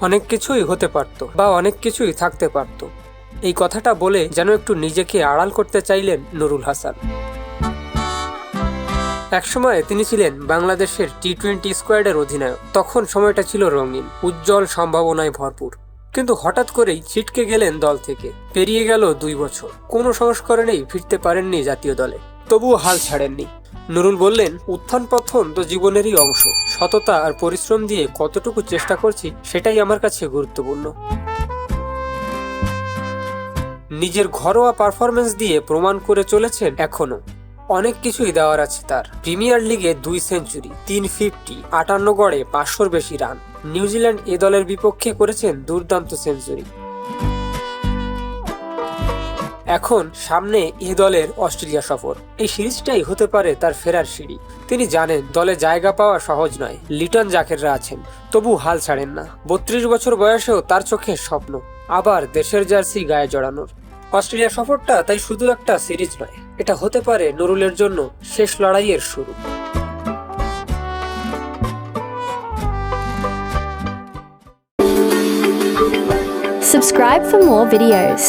অনেক কিছুই হতে পারত বা অনেক কিছুই থাকতে পারত। এই কথাটা বলে যেন একটু নিজেকে আড়াল করতে চাইলেন নুরুল হাসান। একসময় তিনি ছিলেন বাংলাদেশের টি টোয়েন্টি স্কোয়াডের অধিনায়ক। তখন সময়টা ছিল রঙিন, উজ্জ্বল সম্ভাবনায় ভরপুর। কিন্তু হঠাৎ করেই ছিটকে গেলেন দল থেকে। পেরিয়ে গেল দুই বছর। কোনো সংস্করণেই ফিরতে পারেননি জাতীয় দলে। তবুও হাল ছাড়েননি। নুরুল বললেন, উত্থান পথন তো জীবনেরই অংশ। সততা আর পরিশ্রম দিয়ে কতটুকু চেষ্টা করছি সেটাই আমার কাছে গুরুত্বপূর্ণ। নিজের ঘরোয়া পারফরমেন্স দিয়ে প্রমাণ করে চলেছেন এখনও অনেক কিছুই দেওয়ার আছে তার। প্রিমিয়ার লিগে দুই সেঞ্চুরি, তিন ফিফটি, আটান্ন গড়ে পাঁচশোর বেশি রান। নিউজিল্যান্ড এ দলের বিপক্ষে করেছেন দুর্দান্ত সেঞ্চুরি। এখন সামনে এ দলের অস্ট্রেলিয়া সফর। এই সিরিজটাই হতে পারে তার ফেরার সিঁড়ি। তিনি জানেন, দলে জায়গা পাওয়া সহজ নয়। লিটন জাকেররা আছেন, তবু হাল ছাড়েন না। বত্রিশ বছর বয়সেও তার চোখে স্বপ্ন, আবার দেশের জার্সি গায়ে জড়ানোর। অস্ট্রেলিয়া সফরটা তাই শুধু একটা সিরিজ নয় এটা হতে পারে নুরুলের জন্য শেষ লড়াইয়ের শুরু Subscribe for more videos.